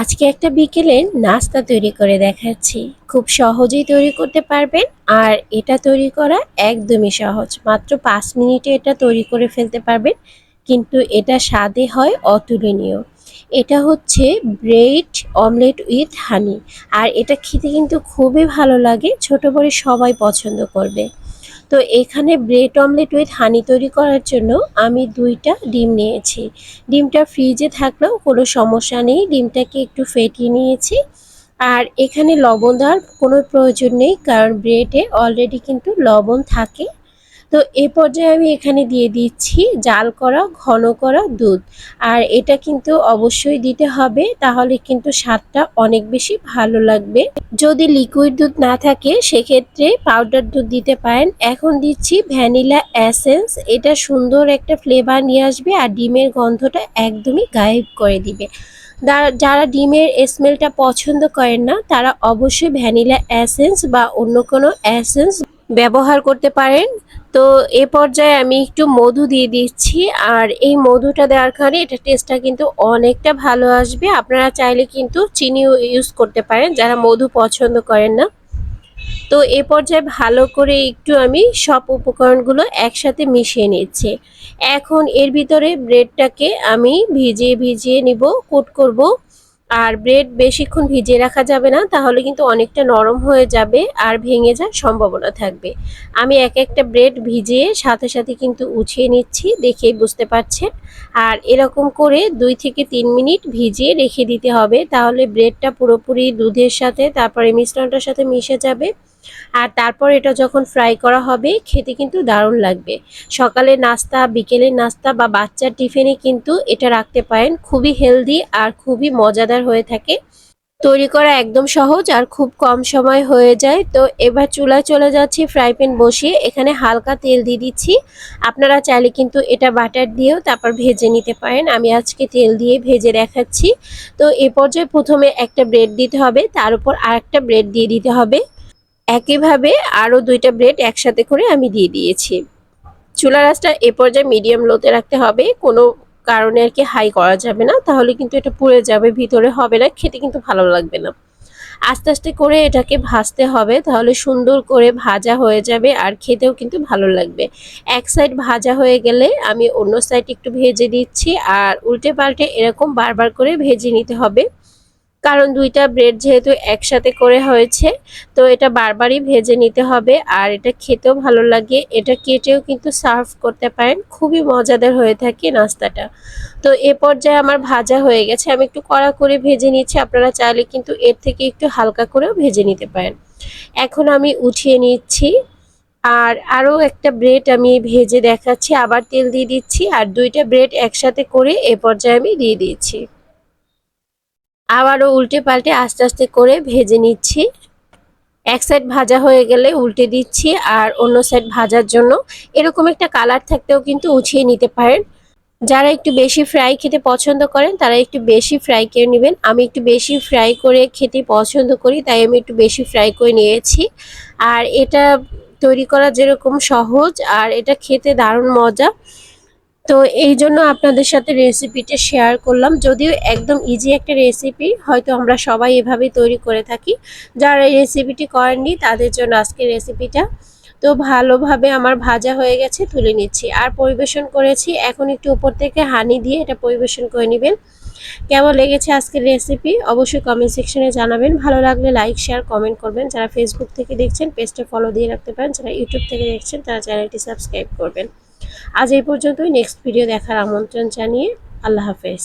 আজকে একটা বিকেলে নাস্তা তৈরি করে দেখাচ্ছি। খুব সহজেই তৈরি করতে পারবেন আর এটা তৈরি করা একদমই সহজ। মাত্র পাঁচ মিনিটে এটা তৈরি করে ফেলতে পারবেন, কিন্তু এটা স্বাদে হয় অতুলনীয়। এটা হচ্ছে ব্রেড অমলেট উইথ হানি। আর এটা খেতে কিন্তু খুবই ভালো লাগে, ছোট বড় সবাই পছন্দ করবে। তো এখানে ব্রেড অমলেট উইথ হানি তৈরি করার জন্য আমি দুইটা ডিম নিয়েছি। ডিমটা ফ্রিজে থাকলেও কোনো সমস্যা নেই, ডিমটাকে একটু ফেটিয়ে নিয়েছি। আর এখানে লবণ দেওয়ার কোনো প্রয়োজন নেই, কারণ ব্রেডে অলরেডি কিন্তু লবণ থাকে। তো এ পর্যায়ে আমি এখানে দিয়ে দিচ্ছি জাল করা, ঘন করা দুধ। আর এটা কিন্তু অবশ্যই দিতে হবে, তাহলে কিন্তু স্বাদটা অনেক বেশি ভালো লাগবে। যদি লিকুইড দুধ না থাকে, সেক্ষেত্রে পাউডার দুধ দিতে পারেন। এখন দিচ্ছি ভ্যানিলা অ্যাসেন্স এটা সুন্দর একটা ফ্লেভার নিয়ে আসবে আর ডিমের গন্ধটা একদমই গায়েব করে দিবে। যারা ডিমের স্মেলটা পছন্দ করেন না, তারা অবশ্যই ভ্যানিলা অ্যাসেন্স বা অন্য কোনো অ্যাসেন্স ব্যবহার করতে পারেন। তো এ পর্যায়ে আমি একটু মধু দিয়ে দিচ্ছি। আর এই মধুটা দেওয়ার কারণে এটা টেস্টটা কিন্তু অনেকটা ভালো আসবে। আপনারা চাইলে কিন্তু চিনিও ইউজ করতে পারেন, যারা মধু পছন্দ করেন না। তো এ পর্যায়ে ভালো করে একটু আমি সব উপকরণগুলো একসাথে মিশিয়ে নিচ্ছি। এখন এর ভিতরে ব্রেডটাকে আমি ভিজিয়ে ভিজিয়ে নিব কোট করব। আর ব্রেড বেশিক্ষণ ভিজিয়ে রাখা যাবে না, তাহলে কিন্তু অনেকটা নরম হয়ে যাবে আর ভেঙে যাওয়ার সম্ভাবনা থাকবে। আমি এক একটা ব্রেড ভিজিয়ে সাথে সাথে কিন্তু উঠিয়ে নিচ্ছি, দেখেই বুঝতে পারছেন। আর এরকম করে দুই থেকে তিন মিনিট ভিজিয়ে রেখে দিতে হবে, তাহলে ব্রেডটা পুরোপুরি দুধের সাথে, তারপরে মিশ্রণটার সাথে মিশে যাবে। আর তারপর এটা যখন ফ্রাই করা হবে, খেতে কিন্তু দারুণ লাগবে। সকালে নাস্তা, বিকেলের নাস্তা বা বাচ্চার টিফিনে কিন্তু এটা রাখতে পারেন। খুবই হেলদি আর খুবই মজাদার হয়ে থাকে। তৈরি করা একদম সহজ আর খুব কম সময় হয়ে যায়। তো এবার চুলায় চলে যাচ্ছি ফ্রাই প্যান বসিয়ে। এখানে হালকা তেল দিয়ে দিচ্ছি। আপনারা চাইলে কিন্তু এটা বাটার দিয়েও তারপর ভেজে নিতে পারেন। আমি আজকে তেল দিয়ে ভেজে দেখাচ্ছি। তো এ পর্যায়ে প্রথমে একটা ব্রেড দিতে হবে। তার উপর আর একটা ব্রেড দিয়ে দিতে হবে। একইভাবে আরও দুইটা ব্রেড একসাথে করে আমি দিয়ে দিয়েছি। চুলা রাসটা এ পর্যায়ে মিডিয়াম লোতে রাখতে হবে, কোনো কারণে আর কি হাই করা যাবে না, তাহলে কিন্তু এটা পুড়ে যাবে, ভিতরে হবে না, খেতে কিন্তু ভালো লাগবে না। আস্তে আস্তে করে এটাকে ভাজতে হবে, তাহলে সুন্দর করে ভাজা হয়ে যাবে আর খেতেও কিন্তু ভালো লাগবে। এক সাইড ভাজা হয়ে গেলে আমি অন্য সাইড একটু ভেজে দিচ্ছি আর উল্টে পাল্টে এরকম বারবার করে ভেজে নিতে হবে। কারণ দুইটা ব্রেড যেহেতু একসাথে করে হয়েছে, তো এটা বারবারই ভেজে নিতে হবে। আর এটা খেতেও ভালো লাগে। এটা কেটেও কিন্তু সার্ভ করতে পারেন। খুবই মজাদার হয়ে থাকে নাস্তাটা। তো এ পর্যায়ে আমার ভাজা হয়ে গেছে। আমি একটু কড়া করে ভেজে নিচ্ছি। আপনারা চাইলে কিন্তু এর থেকে একটু হালকা করেও ভেজে নিতে পারেন। এখন আমি উঠিয়ে নিচ্ছি। আর আরও একটা ব্রেড আমি ভেজে দেখাচ্ছি। আবার তেল দিয়ে দিচ্ছি। আর দুইটা ব্রেড একসাথে করে এ পর্যায়ে আমি দিয়ে দিচ্ছি। আবারও উল্টে পাল্টে আস্তে আস্তে করে ভেজে নিচ্ছি। এক সাইড ভাজা হয়ে গেলে উল্টে দিচ্ছি আর অন্য সাইড ভাজার জন্য এরকম একটা কালার থাকতেও কিন্তু উঠিয়ে নিতে পারেন। যারা একটু বেশি ফ্রাই খেতে পছন্দ করেন, তারা একটু বেশি ফ্রাই করে নেবেন। আমি একটু বেশি ফ্রাই করে খেতে পছন্দ করি, তাই আমি একটু বেশি ফ্রাই করে নিয়েছি। আর এটা তৈরি করা যেরকম সহজ, আর এটা খেতে দারুণ মজা। তো এই জন্য আপনাদের সাথে রেসিপিটা শেয়ার করলাম। যদিও একদম ইজি একটা রেসিপি হয়তো আমরা সবাই এভাবেই তৈরি করে থাকি। যারা এই রেসিপিটি করেননি, তাদের জন্য আজকে রেসিপিটা তো ভালোভাবে আমার ভাজা হয়ে গেছে, তুলে নিচ্ছি। আর পরিবেশন করেছি, এখন একটু উপর থেকে হানি দিয়ে এটা পরিবেশন করে নেবেন। কেমন লেগেছে আজকের রেসিপি অবশ্যই কমেন্ট সেকশনে জানাবেন। ভালো লাগলে লাইক শেয়ার কমেন্ট করবেন। যারা ফেসবুক থেকে দেখছেন পেজটা ফলো দিয়ে রাখতে পারেন। যারা ইউটিউব থেকে দেখছেন, তারা চ্যানেলটি সাবস্ক্রাইব করবেন। আজ এই পর্যন্তই। নেক্সট ভিডিও দেখার আমন্ত্রণ জানিয়ে আল্লাহ হাফেজ।